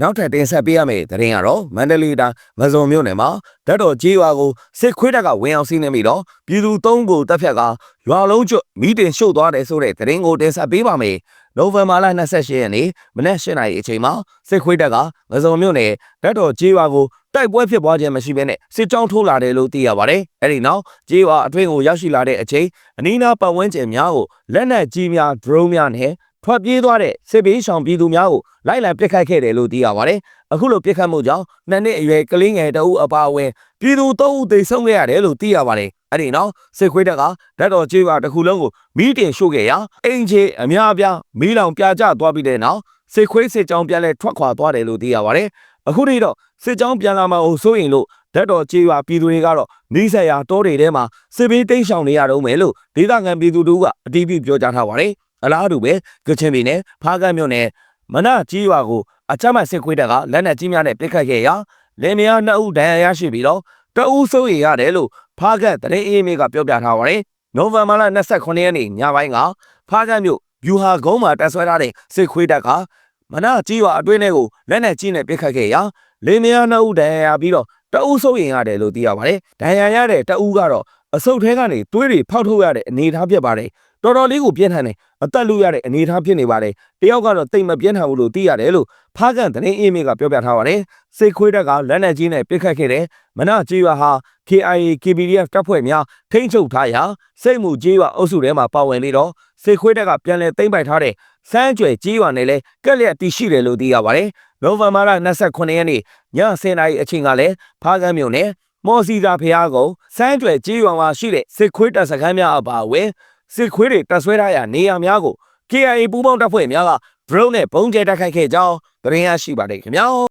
နောက်ထပ်တင်ဆက်ပေးရမယ့်သတင်းကတော့မန္တလေးတိုင်းငဇုံမြို့နယ်မှာဓာတ်တော်ကြီးရွာကိုစစ်ခွေးတပ်ကဝင်အောင်စီးနေပြီးတော့ပြည်သူသုံးကိုတပ်ဖြတ်ကရွာလုံးကျွတ်မိတင်ရှို့သွားတယ်ဆိုတဲ့သတင်းကိုတင်ဆက်ပေးပါမယ်။နိုဝင်ဘာလ28ရက်နေ့မနက်၈နာရီအချိန်မှာစစ်ခွေးတပ်ကငဇုံမြို့နယ်ဓာတ်တော်ကြီးရွာကိုတိုက်ပွဲဖြစ်ပွားခြင်းမရှိဘဲနဲ့စစ်ကြောင်းထိုးလာတယ်လို့သိရပါတယ်။အဲဒီနောက်ကြီးရွာအတွင်းကိုရောက်ရှိလာတဲ့အချိန်အနီးနားပတ်ဝန်းကျင်များကိုလက်နက်ကြီးများ drone များနဲ့ ထွက်ပြေးသွားတဲ့စစ်ဘေးရှောင်ပြည်သူများကိုလိုက်လံပစ်ခတ်ခဲ့တယ်လို့သိရပါတယ်။အခုလိုပစ်ခတ်မှုကြောင့်နှစ်နှစ်အရွယ်ကလေးငယ်တအုပ်အပါအဝင်ပြည်သူသုံးဦးသေဆုံးခဲ့ရတယ်လို့သိရပါတယ်။အဲ့ဒီနောက်စစ်ခွေးတပ်ကဓာတ်တော်ကြီးပါတစ်ခုလုံးကိုမိတင်ရှို့ခဲ့ရာအင်ဂျီအများအပြားမီးလောင်ပြာကျသွားပြီးတဲ့နောက်စစ်ခွေးစစ်ကြောင်းပြန်လဲထွက်ခွာသွားတယ်လို့သိရပါတယ်။အခုထိတော့စစ်ကြောင်းပြန်လာမှအောင်စိုးရင်လို့ဓာတ်တော်ကြီးပါပြည်သူတွေကတော့နီးစက်ရာတောတွေထဲမှာစစ်ဘေးတိမ်းရှောင်နေရတော့မယ်လို့ဒေသခံပြည်သူတို့ကအတီးပြုပြောကြားထားပါတယ်။ အလားတူပဲကချင်ပြည်နယ်ဖားကတ်မြို့နယ်မနကြီးရွာကိုအကြမ်းဖက်စစ်ခွေးတပ်ကလက်နက်ကြီးများနဲ့ပစ်ခတ်ခဲ့ရာလင်မယားနှစ်ဦးဒဏ်ရာရရှိပြီးတော့တအူးစိုးရိမ်ရတယ်လို့ဖားကတ်တရင်အေးမေကပြောပြထားပါတယ်။နိုဝင်ဘာလ29ရက်နေ့ညပိုင်းကဖားကတ်မြို့ဗျူဟာကုန်းမှာတက်ဆွဲထားတဲ့စစ်ခွေးတပ်ကမနကြီးရွာအတွင်းထဲကိုလက်နက်ကြီးနဲ့ပစ်ခတ်ခဲ့ရာလင်မယားနှစ်ဦးဒဏ်ရာရပြီးတော့တအူးစိုးရိမ်ရတယ်လို့သိရပါတယ်။ဒဏ်ရာရတဲ့တအူးကတော့အဆုတ်ထဲကနေသွေးတွေဖောက်ထုတ်ရတဲ့အနေအထားဖြစ်ပါတယ်။ တော်တော်လေးကိုပြင်းထန်တယ်အသက်လူရတဲ့အနေအထားဖြစ်နေပါတယ်တယောက်ကတော့တိတ်မပြင်းထန်ဘူးလို့သိရတယ်လို့ဖားကန်သတင်းအေးမေကပြောပြထားပါတယ်စိတ်ခွေးတက်ကလက်နက်ကြီးနဲ့ပစ်ခတ်ခဲ့တဲ့မနကြီးရွာဟာ KIA KPDF တပ်ဖွဲ့များထိန်းချုပ်ထားရာစိတ်မှုကြီးရွာအုပ်စုထဲမှာပါဝင်နေတော့စိတ်ခွေးတက်ကပြန်လည်သိမ်းပိုက်ထားတဲ့စမ်းကြွယ်ကြီးရွာနဲ့လည်းကက်လျက်တည်ရှိတယ်လို့သိရပါတယ်နိုဝင်ဘာလ29ရက်နေ့ည10:00နာရီအချိန်ကလည်းဖားကန်မြို့နယ်မော်စီသာဖျားကုန်းစမ်းကြွယ်ကြီးရွာမှာရှိတဲ့စစ်ခွေးတပ်စခန်းများအပါအဝင် စစ်ခွေးတွေတပ်ဆွဲထားရာနေရာများကို KIA ပူးပေါင်းတပ်ဖွဲ့များက drone နဲ့ပုံကျဲတိုက်ခိုက်ခဲ့ကြောင်းသတင်းရရှိပါတယ်ခင်ဗျာ